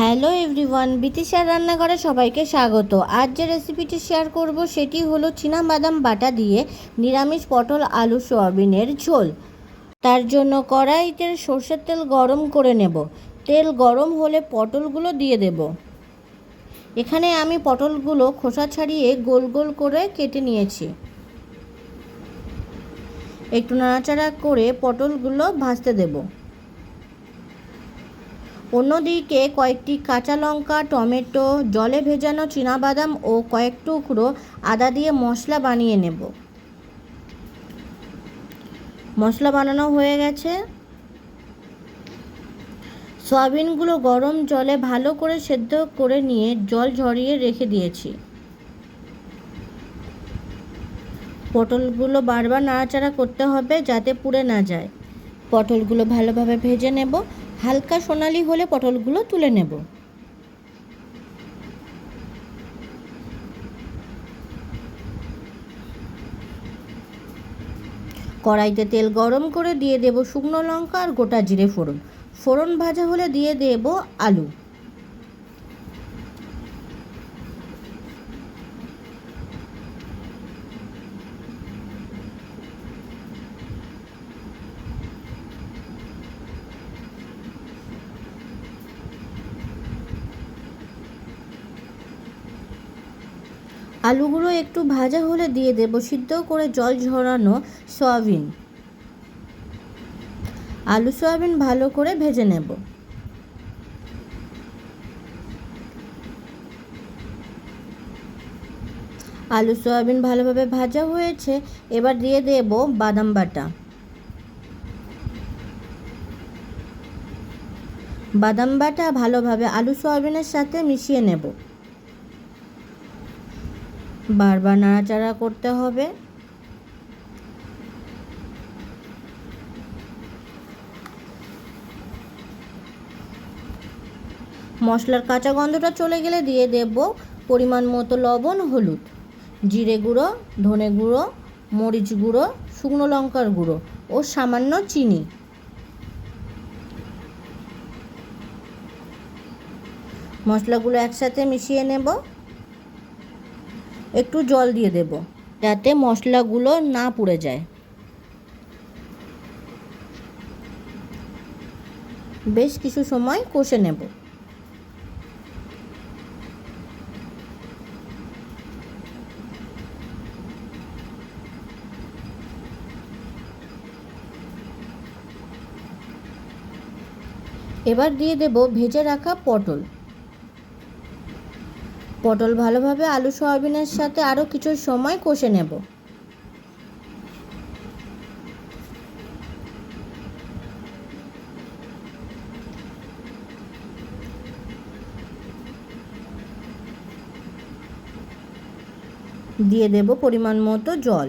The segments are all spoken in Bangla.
হ্যালো এভরিওয়ান, বিতিশার রান্নাঘরে সবাইকে স্বাগত। আজ যে রেসিপিটি শেয়ার করব সেটি হলো বাদাম বাটা দিয়ে নিরামিষ পটল আলু সোয়াবিনের ঝোল। তার জন্য কড়াইতে সর্ষের তেল গরম করে নেব। তেল গরম হলে পটলগুলো দিয়ে দেব। এখানে আমি পটলগুলো খোসা ছাড়িয়ে গোল গোল করে কেটে নিয়েছি। একটু নাড়াচাড়া করে পটলগুলো ভাজতে দেবো। অন্যদিকে কয়েকটি কাঁচা লঙ্কা, টমেটো, জলে ভেজানো বাদাম ও কয়েক টুকরো আদা দিয়ে মশলা বানিয়ে নেব। মশলা বানানো হয়ে গেছে। সয়াবিনগুলো গরম জলে ভালো করে সেদ্ধ করে নিয়ে জল ঝরিয়ে রেখে দিয়েছি। পটলগুলো বারবার নাড়াচাড়া করতে হবে যাতে পুড়ে না যায়। পটলগুলো ভালোভাবে ভেজে নেব। হালকা সোনালি হলে পটলগুলো তুলে নেব। কড়াইতে তেল গরম করে দিয়ে দেব শুকনো লঙ্কা আর গোটা জিরে ফোড়ন। ফোড়ন ভাজা হলে দিয়ে দেব আলু। আলুগুলো একটু ভাজা হলে দিয়ে দেব, সিদ্ধ করে জল ঝরানো সয়াবিন। আলু সয়াবিন ভালো করে ভেজে নেব। আলু সয়াবিন ভালোভাবে ভাজা হয়েছে, এবার দিয়ে দেব বাদাম বাটা। বাদাম বাটা ভালোভাবে আলু সয়াবিনের সাথে মিশিয়ে নেব। বারবার নাড়াচাড়া করতে হবে। মশলার কাঁচা গন্ধটা চলে গেলে দিয়ে দেব পরিমাণ মতো লবণ, হলুদ, জিরে গুঁড়ো, ধনে গুঁড়ো, মরিচ গুঁড়ো, শুকনো লঙ্কার গুঁড়ো ও সামান্য চিনি। মশলাগুলো একসাথে মিশিয়ে নেব। একটু জল দিয়ে দেব, যাতে মশলাগুলো না পুড়ে যায়। বেশ কিছু সময় কষে নেব। এবার দিয়ে দেব ভেজে রাখা পটল। পটল ভালোভাবে, আলু, সয়াবিনের সাথে আরও কিছু সময় কষে নেব। দিয়ে দেব পরিমাণ মতো জল।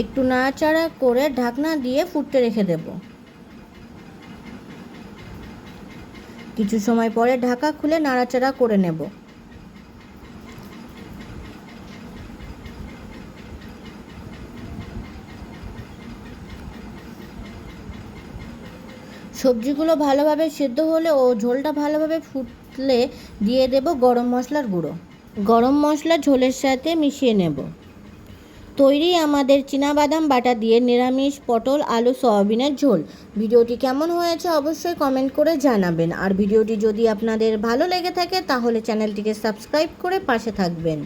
একটু নাড়াচাড়া করে ঢাকনা দিয়ে ফুটতে রেখে দেবো। কিছু সময় পরে ঢাকা খুলে নাড়াচাড়া করে নেব। সবজিগুলো ভালোভাবে সেদ্ধ হলে ও ঝোলটা ভালোভাবে ফুটলে দিয়ে দেব গরম মশলার গুঁড়ো। গরম মশলা ঝোলের সাথে মিশিয়ে নেব। তৈরি আমাদের বাদাম বাটা দিয়ে নিরামিষ পটল, আলু, সয়াবিনের ঝোল। ভিডিওটি কেমন হয়েছে অবশ্যই কমেন্ট করে জানাবেন। আর ভিডিওটি যদি আপনাদের ভালো লেগে থাকে, তাহলে চ্যানেলটিকে সাবস্ক্রাইব করে পাশে থাকবেন।